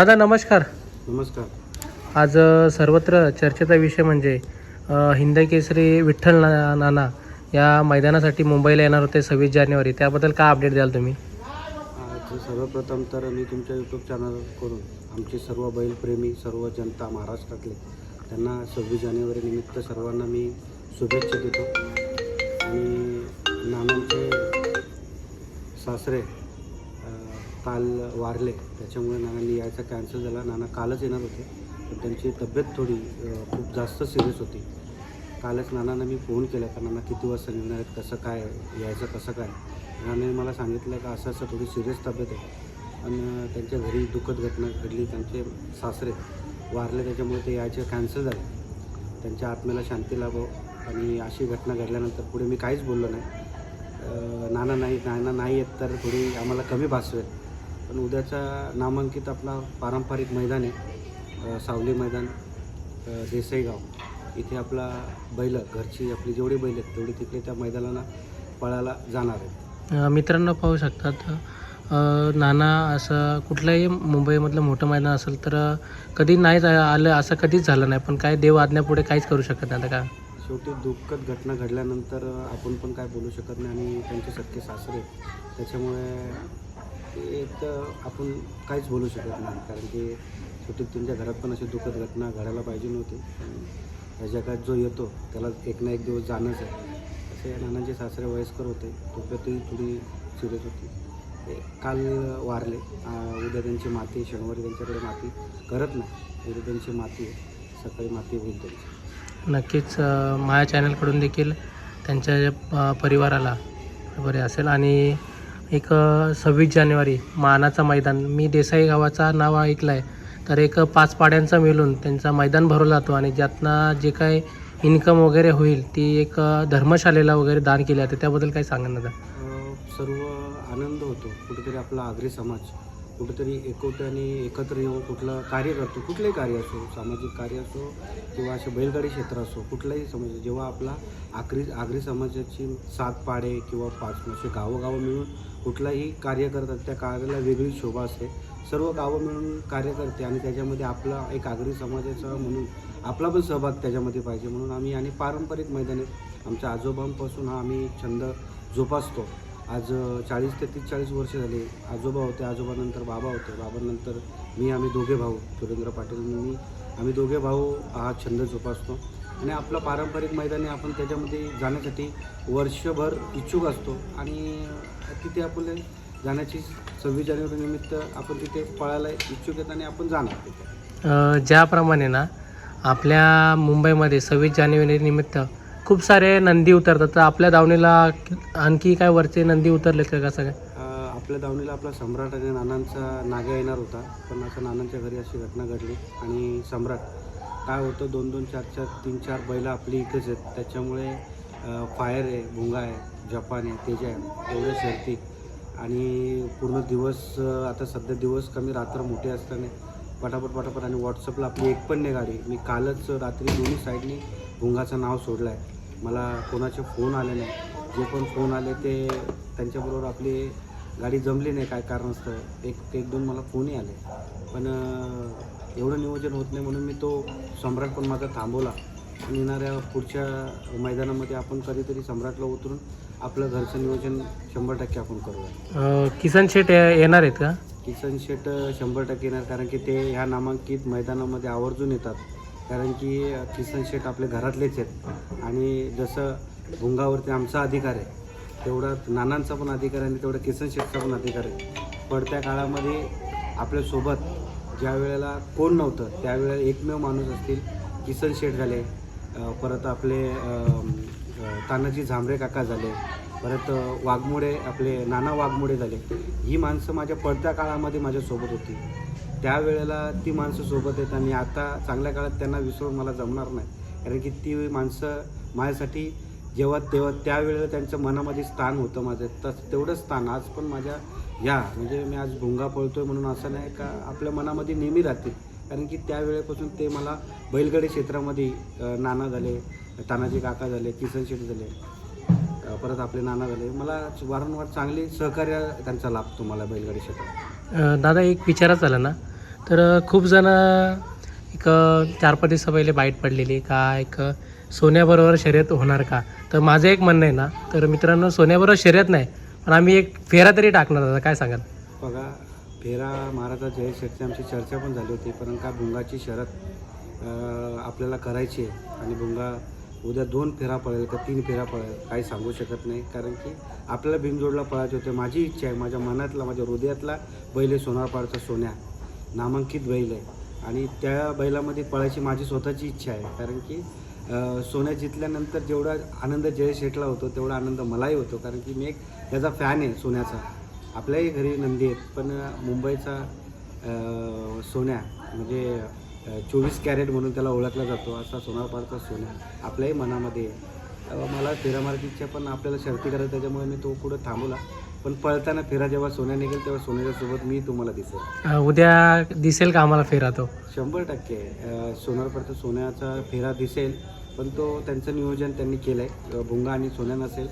दादा नमस्कार. नमस्कार. आज अ, सर्वत्र चर्चेचा विषय म्हणजे अ, हिंद केसरी विठ्ठल ना नाना या मैदानासाठी मुंबईला येणार होते सव्वीस जानेवारी. त्याबद्दल काय अपडेट द्याल तुम्ही? आज सर्वप्रथम तर मी तुमच्या यूट्यूब चॅनल करून आमचे सर्व बैलप्रेमी सर्व जनता महाराष्ट्रातले त्यांना सव्वीस जानेवारी निमित्त सर्वांना मी शुभेच्छा देतो. आणि नानांचे सासरे काल वारले. त्याच्यामुळे नानांनी यायचा कॅन्सल झाला. नाना कालच येणार होते. पण त्यांची तब्येत थोडी खूप जास्त सिरियस होती. कालच नानांना मी फोन केला का नाना किती वाजता निघणार आहेत? कसं काय? यायचं कसं काय? नानाने मला सांगितलं का असं असं थोडी सिरियस तब्येत आहे. आणि त्यांच्या घरी दुःखद घटना घडली. त्यांचे सासरे वारले. त्याच्यामुळे ते यायचे कॅन्सल झाले. त्यांच्या आत्म्याला शांती लाभो. आणि अशी घटना घडल्यानंतर पुढे मी काहीच बोललो नाही. नाना नाही नाना नाही येत तर थोडी आम्हाला कमी भासवेल. पण उद्याचा नामांकित आपला पारंपरिक मैदान आहे सावली मैदान देसाईगाव इथे आपला बैल घरची आपली जेवढी बैल आहेत तेवढी तिकडे त्या मैदानाला पळायला जाणार आहेत मित्रांनो पाहू शकतात नाना असं कुठलंही मुंबईमधलं मोठं मैदान असेल तर कधी नाही आलं असं कधीच झालं नाही पण काय देव आज्ञापुढे काहीच करू शकत नाही आता का शेवटी दुःखद घटना घडल्यानंतर आपण पण काय बोलू शकत नाही आणि त्यांचे सख्खे सासरे. त्याच्यामुळे ते तर आपण काहीच बोलू शकत नाही कारण की शेवटी त्यांच्या घरात पण अशी दुःखद घटना घडायला पाहिजे नव्हती. या जगात जो येतो त्याला एक ना एक दिवस जाणंच आहे. असे नानांचे सासरे वयस्कर होते तब्येतही थोडी सिरियस होती. ते काल वारले. उद्या त्यांची माती शनिवारी त्यांच्याकडे माती करत नाही. उद्या त्यांची माती आहे. सकाळी माती होईल त्यांची. नक्कीच माझ्या चॅनलकडून देखील त्यांच्या परिवाराला बरे असेल. आणि एक सव्वीस जानेवारी मानाचं मैदान. मी देसाई गावाचा नाव ऐकलं आहे तर एक पाच पाड्यांचा मिळून त्यांचा मैदान भरवला जातो आणि ज्यातनं जे काय इन्कम वगैरे होईल ती एक धर्मशालेला वगैरे दान केली जाते. त्याबद्दल काही सांगा ना सर्व आनंद होतो. कुठेतरी आपला आगरी समाज कुठेतरी आणि एकत्र येऊन कुठलं कार्य करतो. कुठलंही कार्य असो सामाजिक कार्य असो किंवा असे बैलगाडी क्षेत्र असो कुठलाही समाज जेव्हा आपला आगरी आगरी समाजाची सात पाडे किंवा पाच असे गावोगावं मिळून कुठलाही कार्य करतात त्या कार्याला वेगळी शोभा असते. सर्व गावं मिळून कार्य करते आणि त्याच्यामध्ये आपला एक आगरी समाजाचा म्हणून आपला पण सहभाग त्याच्यामध्ये पाहिजे म्हणून आम्ही आणि पारंपरिक मैदानी आमच्या आजोबांपासून हा आम्ही छंद जोपासतो. आज चाळीस ते तीस चाळीस वर्ष झाली. आजोबा होते आजोबानंतर बाबा होते. बाबानंतर मी आम्ही दोघे भाऊ सुरेंद्र पाटील मी. आम्ही दोघे भाऊ हा छंद जोपासतो. आणि आपलं पारंपरिक मैदानी आपण त्याच्यामध्ये जाण्यासाठी वर्षभर इच्छुक असतो. आणि तिथे आपले जाण्याची सव्वीस जानेवारी निमित्त आपण तिथे पळायला इच्छुक आहेत आणि आपण जाणार तिथे. ज्याप्रमाणे ना आपल्या मुंबईमध्ये सव्वीस जानेवारी निमित्त खूप सारे नंदी उतरतात. तर आपल्या दावणीला आणखी काय वरचे नंदी उतरलेत का कसं काय आपल्या दावणीला आपला सम्राट आणि नानांचा नाग्या येणार होता. पण असं नानांच्या घरी अशी घटना घडली आणि सम्राट काय होतं दोन दोन चार चार तीन चार बैलं आपली इथेच आहेत. त्याच्यामुळे फायर आहे भुंगा आहे जपान आहे तेज आहे एवढे शर्ती. आणि पूर्ण दिवस आता सध्या दिवस कमी रात्र मोठे असताना पटापट पटापट. आणि व्हॉट्सअपला आपली एक पण नाही गाडी. मी कालच रात्री दोन्ही साईडनी भुंगाचं नाव सोडलं आहे मला कोणाचे फोन आले नाही. जे पण फोन आले ते त्यांच्याबरोबर आपली गाडी जमली नाही काय कारण असतं एक एक दोन मला फोनही आले. पण एवढं नियोजन होत नाही म्हणून मी तो सम्राट पण माझा थांबवला. आणि येणाऱ्या पुढच्या मैदानामध्ये आपण कधीतरी सम्राटला उतरून आपलं घरचं नियोजन शंभर टक्के आपण करूया. अ, किसन शेट ये- येणार आहेत का? किसन शेट शंभर टक्के येणार कारण की ते ह्या नामांकित मैदानामध्ये आवर्जून येतात. कारण की अ, किसन शेट आपले घरातलेच आहेत. आणि जसं भुंगावरती आमचा अधिकार आहे तेवढा नानांचा पण अधिकार आहे आणि तेवढा किसन शेटचा पण अधिकार आहे. पडत्या काळामध्ये आपल्यासोबत ज्या वेळेला कोण नव्हतं त्यावेळेला एकमेव माणूस असतील किसन शेठ झाले परत आपले तानाजी झांबरे काका झाले परत वाघमोडे आपले नाना वाघमोडे झाले ही माणसं माझ्या पडत्या काळामध्ये माझ्यासोबत होती. त्यावेळेला ती माणसं सोबत आहेत आणि आता चांगल्या काळात त्यांना विसरून मला जमणार नाही. कारण की ती माणसं माझ्यासाठी जेव्हा तेव्हा त्यावेळेला त्यांच्या मनामध्ये स्थान होतं माझं. तस तेवढं स्थान आज पण माझ्या या म्हणजे मी आज भुंगा पळतोय म्हणून असं नाही का आपल्या मनामध्ये नेहमी राहतील. कारण की त्यावेळेपासून ते मला बैलगाडी क्षेत्रामध्ये नाना झाले तानाजी काका झाले किसन शेठ झाले परत आपले नाना झाले. मला वारंवार चांगली सहकार्य त्यांचा लाभतो मला बैलगाडी क्षेत्रात. दादा एक विचारच झाला ना? तर खूप जण एक चार पाच दिवसा पहिले बाईट पडलेली का एक सोन्याबरोबर शर्यत होणार का? तर माझं एक म्हणणं आहे ना तर मित्रांनो सोन्याबरोबर शर्यत नाही पण आम्ही एक फेरा तरी टाकणार आता काय सांगाल? बघा फेरा महाराजा जय शेटची आमची चर्चा पण झाली होती कारण का भुंगाची शरद आपल्याला करायची आहे आणि भुंगा उद्या दोन फेरा पळेल का तीन फेरा पळेल काही सांगू शकत नाही. कारण की आपल्याला बिनजोडला पळायचे होते माझी इच्छा आहे माझ्या मनातला माझ्या हृदयातला बैल आहे सोनारपाडचा सोन्या नामांकित बैल आहे. आणि त्या बैलामध्ये पळायची माझी स्वतःची इच्छा आहे कारण की सोन्या जितल्यानंतर जेवढा आनंद जय शेठला होतो तेवढा आनंद मलाही होतो कारण की मी एक त्याचा फॅन आहे सोन्याचा. आपल्याही घरी नंदी आहेत पण मुंबईचा सोन्या म्हणजे चोवीस कॅरेट म्हणून त्याला ओळखला जातो. असा सोनारपाडचा सोन्या आपल्याही मनामध्ये मला फेरा पण आपल्याला शर्ती करायचं त्याच्यामुळे मी तो पुढं थांबवला. पण पळताना फेरा जेव्हा सोन्या निघेल तेव्हा सोन्याच्या सोबत मी तुम्हाला दिसेल. उद्या दिसेल का आम्हाला फेरा तो? शंभर टक्के. सोनारपर्यंत सोन्याचा फेरा दिसेल पण तो त्यांचं नियोजन त्यांनी केलं आहे भुंगा आणि सोन्या नसेल.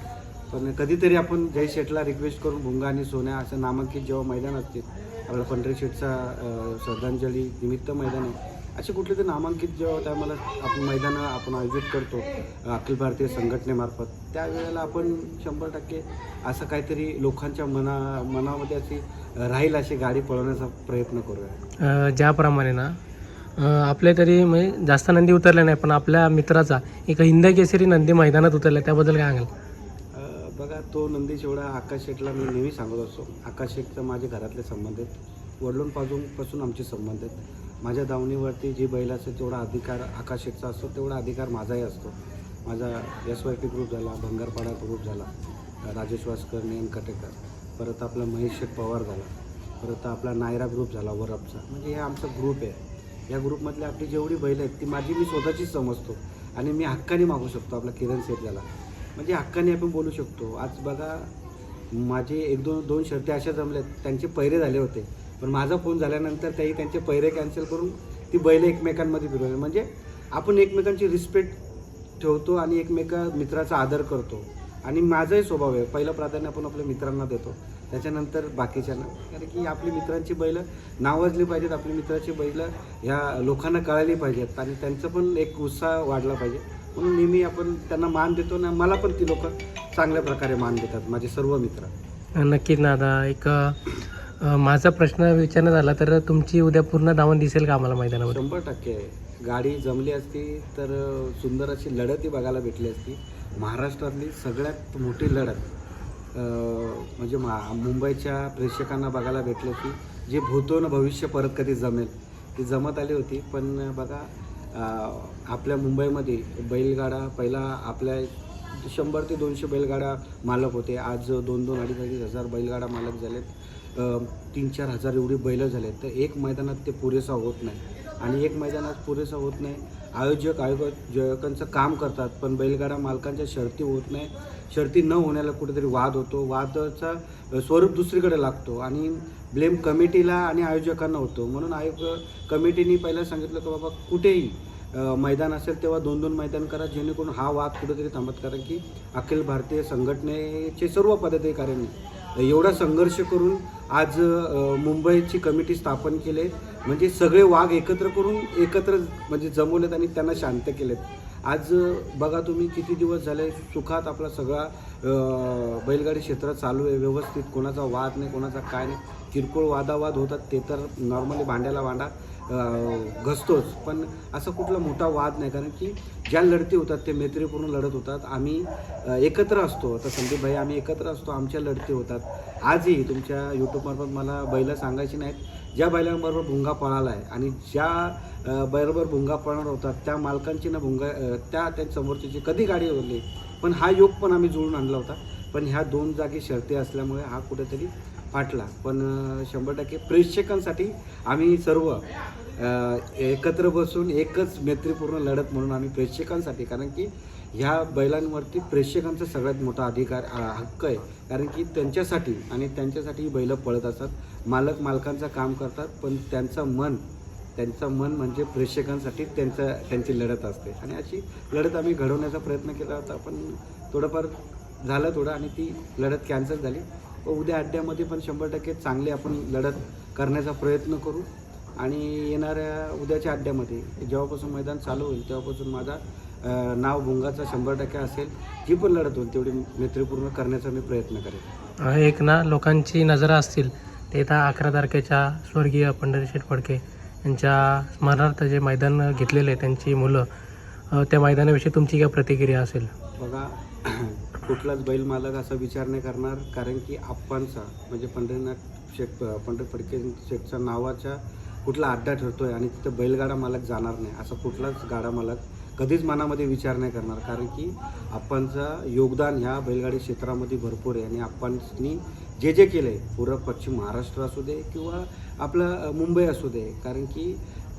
पण कधीतरी आपण जय शेठला रिक्वेस्ट करून भुंगा आणि सोन्या असं नामांकित जेव्हा मैदान असतील आपल्या पंढरी शेठचा श्रद्धांजली निमित्त मैदान आहे असे कुठले तरी नामांकित जेव्हा टायमाला आपण मैदानं आपण आयोजित करतो अखिल भारतीय संघटनेमार्फत त्यावेळेला आपण शंभर टक्के असं काहीतरी लोकांच्या मना मनामध्ये अशी राहील अशी गाडी पळवण्याचा प्रयत्न करूया. ज्याप्रमाणे ना आपल्या तरी म्हणजे जास्त नंदी उतरल्या नाही पण आपल्या मित्राचा एक हिंद केसरी नंदी मैदानात उतरल्या त्याबद्दल काय सांगाल? तो नंदीश एवढा आकाश शेठला मी नेहमी सांगत असतो. आकाश शेठचं माझे घरातले संबंध आहेत. वडलोंपासूनपासून आमचे संबंध आहेत. माझ्या दावणीवरती जी बैल असेल तेवढा अधिकार आकाश शेठचा असतो. तेवढा अधिकार माझाही असतो. माझा एस वाय पी ग्रुप झाला भंगारपाडा ग्रुप झाला राजेश वासकर नेन कटेकर. परत आपला महेश शेठ पवार झाला. परत आपला नायरा ग्रुप झाला वरपचा. म्हणजे हे आमचा ग्रुप आहे. या ग्रुपमधली आपली जेवढी बैल आहेत ती माझी मी स्वतःचीच समजतो. आणि मी हक्काने मागू शकतो आपला किरण शेठ झाला. म्हणजे हक्काने आपण बोलू शकतो. आज बघा माझे एक दोन दोन शर्ते अशा जमल्यात. त्यांचे पैरे झाले होते. पण माझा फोन झाल्यानंतर त्याही त्यांचे पैरे कॅन्सल करून ती बैल एकमेकांमध्ये फिरवले. म्हणजे आपण एकमेकांची रिस्पेक्ट ठेवतो आणि एकमेका मित्राचा आदर करतो. आणि माझाही स्वभाव आहे. पहिलं प्राधान्य आपण आपल्या मित्रांना देतो. त्याच्यानंतर बाकीच्यांना. कारण की आपली मित्रांची बैलं नावाजली पाहिजेत. आपली मित्राची बैलं ह्या लोकांना कळाली पाहिजेत. आणि त्यांचं पण एक उत्साह वाढला पाहिजे. म्हणून नेहमी आपण त्यांना मान देतो ना मला पण ती लोक चांगल्या प्रकारे मान देतात माझे सर्व मित्र. नक्कीच आता एक माझा प्रश्न विचारण्यात आला तर तुमची उद्या पूर्ण धावून दिसेल का आम्हाला मैदानावर? शंभर टक्के. गाडी जमली असती तर सुंदर अशी लढतही बघायला भेटली असती. महाराष्ट्रातली सगळ्यात मोठी लढत म्हणजे मा मुंबईच्या प्रेक्षकांना बघायला भेटली असती. जे भूतो न भविष्य परत कधी जमेल ती जमत आली होती. पण बघा आपल्या मुंबईमध्ये बैलगाडा पहिला आपल्या शंभर ते दोनशे बैलगाडा मालक होते. आज दोन दोन अडीच अडीच हजार बैलगाडा मालक झालेत. तीन चार हजार एवढी बैलं झालेत. तर एक मैदानात ते पुरेसा होत नाही. आणि एक मैदानात पुरेसा होत नाही. आयोजक आयोजकांचं काम करतात पण बैलगाडा मालकांच्या शर्ती होत नाही. शर्ती न होण्याला कुठेतरी वाद होतो. वादाचा स्वरूप दुसरीकडे लागतो. आणि ब्लेम कमिटीला आणि आयोजकांना होतो. म्हणून आयोग कमिटीने पहिलं सांगितलं की बाबा कुठेही मैदान असेल तेव्हा दोन दोन मैदान करा जेणेकरून हा वाद कुठेतरी थांबत. कारण की अखिल भारतीय संघटनेचे सर्व पदाधिकाऱ्यांनी एवढा संघर्ष करून आज मुंबईची कमिटी स्थापन केले. म्हणजे सगळे वाघ एकत्र करून एकत्र म्हणजे जमवलेत आणि त्यांना शांत केलेत. आज बघा तुम्ही किती दिवस झाले सुखात आपला सगळा बैलगाडी क्षेत्र चालू आहे व्यवस्थित कोणाचा वाद नाही कोणाचा काय नाही. किरकोळ वादावाद होतात ते तर नॉर्मली भांड्याला भांडा. घसतोच. पण असं कुठला मोठा वाद नाही. कारण की ज्या लढती होतात ते मैत्रीपूर्ण लढत होतात. आम्ही एकत्र असतो. आता संदीप भाई आम्ही एकत्र असतो. आमच्या लढती होतात. आजही तुमच्या यूट्यूबमार्फत मला बैलं सांगायची नाहीत. ज्या बैलांबरोबर भुंगा पळाला आहे आणि ज्या अ, बैलाबरोबर भुंगा पळणार होतात त्या मालकांची ना भुंगा त्या त्या समोरची कधी गाडी उरली पण हा योग पण आम्ही जुळून आणला होता. पण ह्या दोन जागी शर्ती असल्यामुळे हा कुठेतरी फाटला. पण शंभर टक्के प्रेक्षकांसाठी आम्ही सर्व एकत्र बसून एकच मैत्रीपूर्ण लढत म्हणून आम्ही प्रेक्षकांसाठी कारण की ह्या बैलांवरती प्रेक्षकांचा सगळ्यात मोठा अधिकार हक्क आहे. कारण की त्यांच्यासाठी आणि त्यांच्यासाठी ही बैलं पळत असतात. मालक मालकांचं काम करतात पण त्यांचं मन त्यांचं मन म्हणजे प्रेक्षकांसाठी त्यांचं त्यांची लढत असते. आणि अशी लढत आम्ही घडवण्याचा प्रयत्न केला होता पण थोडंफार झालं थोडं आणि ती लढत कॅन्सल झाली. व उद्या अड्ड्यामध्ये पण शंभर टक्के चांगली आपण लढत करण्याचा प्रयत्न करू. आणि येणाऱ्या उद्याच्या अड्ड्यामध्ये जेव्हापासून मैदान चालू होईल तेव्हापासून माझा नाव भुंगाचा शंभर टक्के असेल. जी पण लढत होईल तेवढी मैत्रीपूर्ण करण्याचा मी प्रयत्न करेन. एक ना लोकांची नजर असतील ते आता अकरा तारखेच्या स्वर्गीय पंढरीशेठ फडके यांच्या स्मरणार्थ जे मैदान घेतलेलं आहे त्यांची मुलं त्या मैदानाविषयी तुमची काय प्रतिक्रिया असेल? बघा कुठलाच बैल मालक असा विचार नाही करणार कारण की आप्पांचा म्हणजे पंढरीनाथ शेठ पंढरी फडके शेठच्या नावाच्या कुठला अड्डा ठरतोय आणि तिथं बैलगाडा मालक जाणार नाही असा कुठलाच गाडा मालक कधीच मनामध्ये विचार नाही करणार. कारण की आप्पांचं योगदान ह्या बैलगाडी क्षेत्रामध्ये भरपूर आहे आणि आप्पांनी जे जे केलं आहे पूर्व पश्चिम महाराष्ट्र असू दे किंवा आपलं मुंबई असू दे कारण की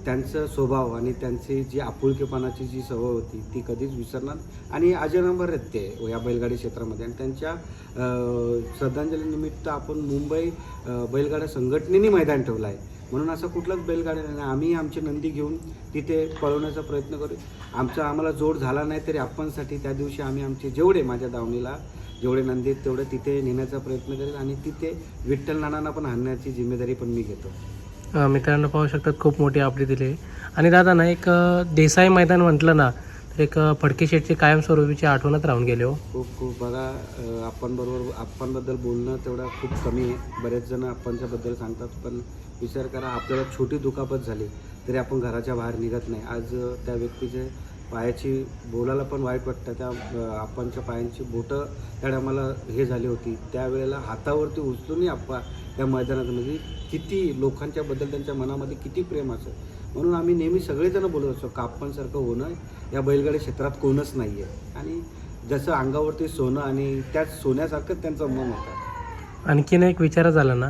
त्यांचा स्वभाव आणि त्यांची जी आपुलकेपणाची जी सवय होती ती कधीच विसरणार आणि अजरामर आहेत ते या बैलगाडी क्षेत्रामध्ये आणि त्यांच्या श्रद्धांजलीनिमित्त आपण मुंबई बैलगाडा संघटनेने मैदान ठेवलं आहे. म्हणून असा कुठलाच बैलगाडी नाही. आम्ही आमची नंदी घेऊन तिथे पळवण्याचा प्रयत्न करू. आमचा आम्हाला जोड झाला नाही तरी आपणसाठी त्या दिवशी आम्ही आमचे जेवढे माझ्या दावणीला जेवढे नंदी आहेत तेवढे तिथे नेण्याचा प्रयत्न करेल आणि तिथे विठ्ठल नानांना पण आणण्याची जिम्मेदारी पण मी घेतो. मित्रांनो पाहू शकतात खूप मोठी आपली दिली आणि दादा ना एक देसाई मैदान म्हटलं ना तर एक फडके शेटची कायमस्वरूपीची आठवणच राहून गेले हो. खूप खूप. बघा आपणबरोबर आपणबद्दल बोलणं तेवढं खूप कमी आहे. बरेच जण आपणच्याबद्दल सांगतात पण विचार करा आपल्याला छोटी दुखापत झाली तरी आपण घराच्या बाहेर निघत नाही. आज त्या व्यक्तीचे पायाची बोलायला पण वाईट वाटतं. त्या आपणच्या पायांची बोटं त्या टायमाला हे झाली होती. त्यावेळेला हातावरती उचलूनही आप्पा त्या मैदानात म्हणजे किती लोकांच्याबद्दल त्यांच्या मनामध्ये किती प्रेम असं. म्हणून आम्ही नेहमी सगळेजण बोलत असतो काप्पांसारखं होणं या बैलगाडी क्षेत्रात कोणच नाही आहे आणि जसं अंगावरती सोनं आणि त्याच सोन्यासारखंच त्यांचं मन होतं. आणखीन एक विचार झाला ना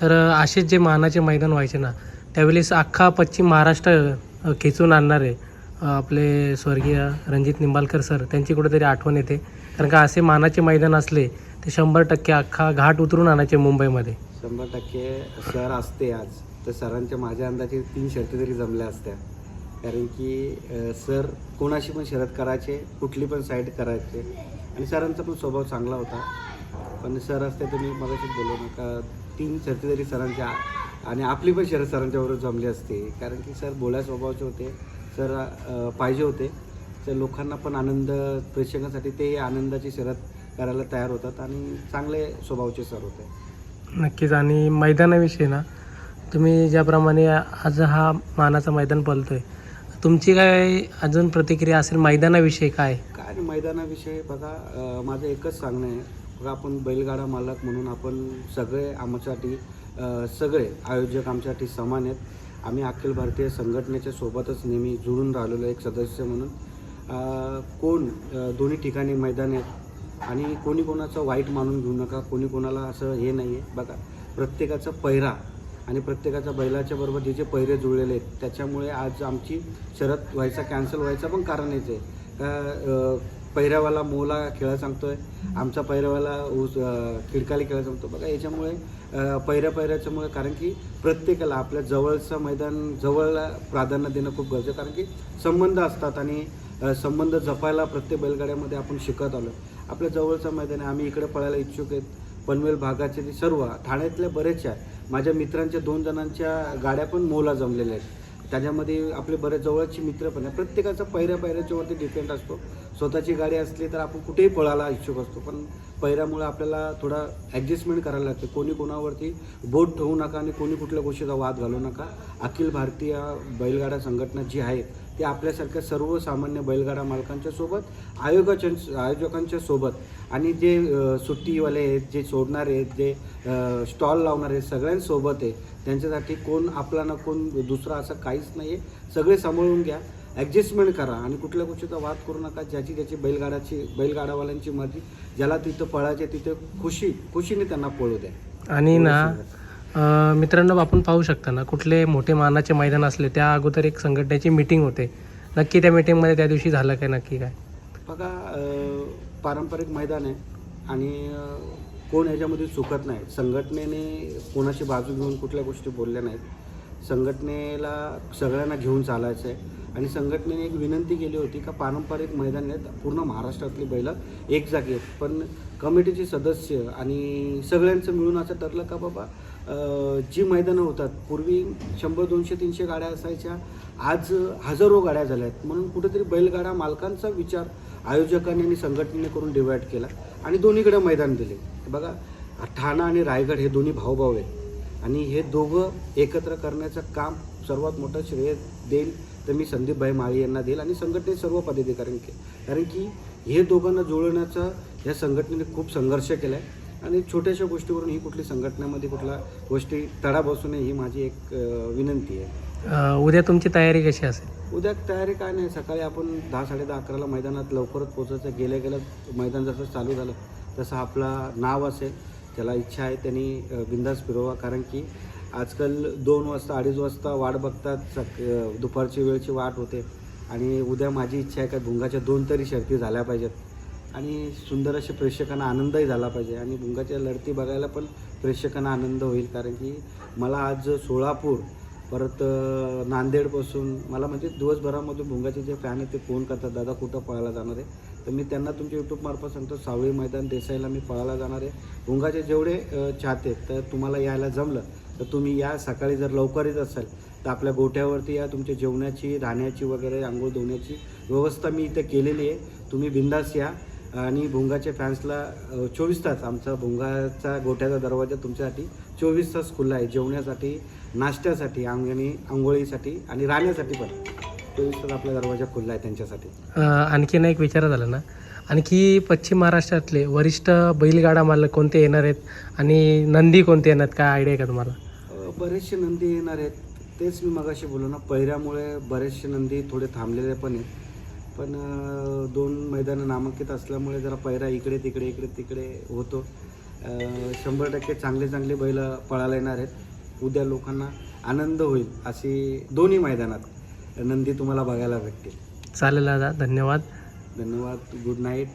तर असेच जे मानाचे मैदान व्हायचे ना त्यावेळेस अख्खा पश्चिम महाराष्ट्र खेचून आणणारे आपले स्वर्गीय रणजित निंबालकर सर त्यांची कुठेतरी आठवण येते. कारण का असे मानाचे मैदान असले ते शंभर टक्के अख्खा घाट उतरून आणायचे मुंबईमध्ये. शंभर टक्के सर असते आज. तर सरांच्या माझ्या अंदाजे तीन शर्ती तरी जमल्या असत्या. कारण की सर कोणाशी पण शरद करायचे कुठली पण साईड करायचे. आणि सरांचा पण स्वभाव चांगला होता. पण सर असते तर मी मगाशीच बोललो ना तीन तरी सरांच्या आणि आपली पण शर्यत सरांच्या बरोबर जमली असते. कारण की सर बोल्या स्वभावाचे होते. सर पाहिजे होते. तर लोकांना पण आनंद प्रेक्षकांसाठी ते आनंदाची शर्यत करायला तयार होतात आणि चांगले स्वभावाचे सर होते. नक्कीच. आणि मैदानाविषयी ना तुम्ही ज्याप्रमाणे आज हा मानाचा मैदान पळतोय तुमची काय अजून प्रतिक्रिया असेल मैदानाविषयी काय? काय मैदानाविषयी बघा माझं एकच सांगणं आहे. मग आपण बैलगाडा मालक म्हणून आपण सगळे आमच्यासाठी सगळे आयोजक आमच्यासाठी समान आहेत. आम्ही अखिल भारतीय संघटनेच्या सोबतच नेहमी जुळून राहिलेलो एक सदस्य म्हणून. कोण दोन्ही ठिकाणी मैदान आहेत आणि कोणी कोणाचं वाईट मानून घेऊ नका कोणी कोणाला असं हे नाही आहे. बघा प्रत्येकाचा पैरा आणि प्रत्येकाच्या बैलाच्या बरोबर जे जे पैरे जुळलेले आहेत त्याच्यामुळे आज आमची शरद व्हायचा कॅन्सल व्हायचं पण कारण हेच आहे. का मोला खेळा सांगतोय आमचा पैरावाला ऊस खिडकाली खेळा सांगतो. बघा याच्यामुळे पहिऱ्या पैऱ्या पैऱ्याच्यामुळे कारण की प्रत्येकाला आपल्या जवळचं मैदान जवळला प्राधान्य देणं खूप गरजेचं कारण की संबंध असतात आणि संबंध जपायला प्रत्येक बैलगाड्यामध्ये आपण शिकत आलो आपल्या जवळचं मैदान आहे आम्ही इकडे पळायला इच्छुक आहेत. पनवेल भागाचे ते सर्व ठाण्यातले बरेचसे माझ्या मित्रांच्या दोन जणांच्या गाड्या पण मोला जमलेल्या आहेत. त्याच्यामध्ये आपले बरेच जवळचे मित्र पण आहे प्रत्येकाचा पैऱ्या पैऱ्याच्यावरती डिपेंड असतो. स्वतःची गाडी असली तर आपण कुठेही पळायला इच्छुक असतो. पण पैऱ्यामुळे आपल्याला थोडा ॲडजस्टमेंट करायला लागते. कोणी कोणावरती बोट ठेवू नका आणि कोणी कुठल्या गोष्टीचा वाद घालू नका. अखिल भारतीय बैलगाडा संघटना जी आहे ते आपल्यासारख्या सर्वसामान्य बैलगाडा मालकांच्या सोबत आयोगाच्या आयोजकांच्या सोबत आणि जे सुट्टीवाले आहेत जे सोडणारे आहेत जे स्टॉल लावणारे आहेत सगळ्यांसोबत आहे. त्यांच्यासाठी कोण आपला ना कोण दुसरा असं काहीच नाही आहे सगळे सांभाळून घ्या. ॲडजस्टमेंट करा आणि कुठल्या गोष्टीचा वाद करू नका ज्याची ज्याची बैलगाडाची बैलगाडावाल्यांची मर्जी ज्याला तिथं पळायचे तिथे खुशी खुशीने त्यांना पळू द्या. आणि ना मित्रांनो आपण पाहू शकता ना कुठले मोठे मानाचे मैदान असले त्या अगोदर एक संघटनेची मीटिंग होते. नक्की त्या मीटिंगमध्ये त्या दिवशी झालं काय नक्की काय? बघा पारंपरिक मैदान आहे आणि कोण याच्यामध्ये चुकत नाही. संघटनेने कोणाची बाजू घेऊन कुठल्या गोष्टी बोलल्या नाहीत. संघटनेला सगळ्यांना घेऊन चालायचं आहे आणि संघटनेने एक विनंती केली होती का पारंपरिक मैदान आहेत पूर्ण महाराष्ट्रातली बैलं एक जागी आहेत पण कमिटीचे सदस्य आणि सगळ्यांचं मिळून असं ठरलं का बाबा जी मैदानं होतात पूर्वी शंभर दोनशे तीनशे गाड्या असायच्या आज हजारो गाड्या झाल्या आहेत. म्हणून कुठेतरी बैलगाडा मालकांचा विचार आयोजकांनी आणि संघटनेने करून डिवाईड केला आणि दोन्हीकडे मैदान दिले. बघा ठाणा आणि रायगड हे दोन्ही भाऊभाऊ आहेत. आणि हे दोघं एकत्र करण्याचं काम सर्वात मोठं श्रेय देईल तर मी संदीपभाई माळी यांना देईल आणि संघटनेत सर्व पदाधिकाऱ्यांनी केलं. कारण की हे दोघांना जुळवण्याचा या संघटनेने खूप संघर्ष केला आहे आणि छोट्याशा गोष्टीवरून ही कुठली संघटनेमध्ये कुठल्या गोष्टी तडा बसू नये ही माझी एक विनंती आहे. उद्या तुमची तयारी कशी असेल? उद्या तयारी काय नाही. सकाळी आपण दहा साडे दहा अकराला मैदानात लवकरच पोचायचं गेल्या गेलं मैदान जसं चालू झालं तसं आपला नाव असेल त्याला इच्छा आहे त्यांनी बिंदास फिरवा. कारण की आजकाल दोन वाजता अडीच वाजता वाट बघतात सक दुपारची वेळची वाट होते. आणि उद्या माझी इच्छा आहे का भुंगाच्या दोन तरी शर्ती झाल्या पाहिजेत. आणि सुंदर असे प्रेक्षकांना आनंदही झाला पाहिजे. आणि भुंगाच्या लढती बघायला पण प्रेक्षकांना आनंद होईल कारण की मला आज सोलापूर परत नांदेडपासून मला म्हणजे दिवसभरामध्ये भुंगाचे जे फॅन आहेत ते फोन करतात दादा कुठं पळायला जाणार आहे? तर मी त्यांना तुमच्या यूट्यूबमार्फत सांगतो सावळी मैदान देसाईला मी पळायला जाणार आहे. भुंगाचे जेवढे चाहते तर तुम्हाला यायला जमलं तर तुम्ही या सकाळी जर लवकर येत असाल तर आपल्या गोठ्यावरती या तुमच्या जेवणाची राहण्याची वगैरे आंघोळ धुण्याची व्यवस्था मी इथे केलेली आहे. तुम्ही बिंदास या. आणि भुंगाच्या फॅन्सला चोवीस तास आमचा भुंगाचा गोठ्याचा दरवाजा तुमच्यासाठी चोवीस तास खुला आहे. जेवण्यासाठी नाश्त्यासाठी अंगणी आंघोळीसाठी आणि राहण्यासाठी पण चोवीस तास आपला दरवाजा खुला आहे त्यांच्यासाठी. आणखीन एक विचार झाला ना. आणखी पश्चिम महाराष्ट्रातले वरिष्ठ बैलगाडा मालक कोणते येणार आहेत? आणि नंदी कोणते येणार आहेत? काय आयडिया आहे का तुम्हाला? बरेचसे नंदी येणार आहेत. तेच मी मगाशी बोललो ना पैऱ्यामुळे बरेचसे नंदी थोडे थांबलेले पण आहेत. पण दोन मैदानं नामांकित असल्यामुळे जरा पैरा इकडे तिकडे इकडे तिकडे होतो. शंभर टक्के चांगले चांगले बैल पळायला येणार आहेत. उद्या लोकांना आनंद होईल अशी दोन्ही मैदानात नंदी तुम्हाला बघायला भेटतील. चालेल दादा धन्यवाद. धन्यवाद गुड नाईट.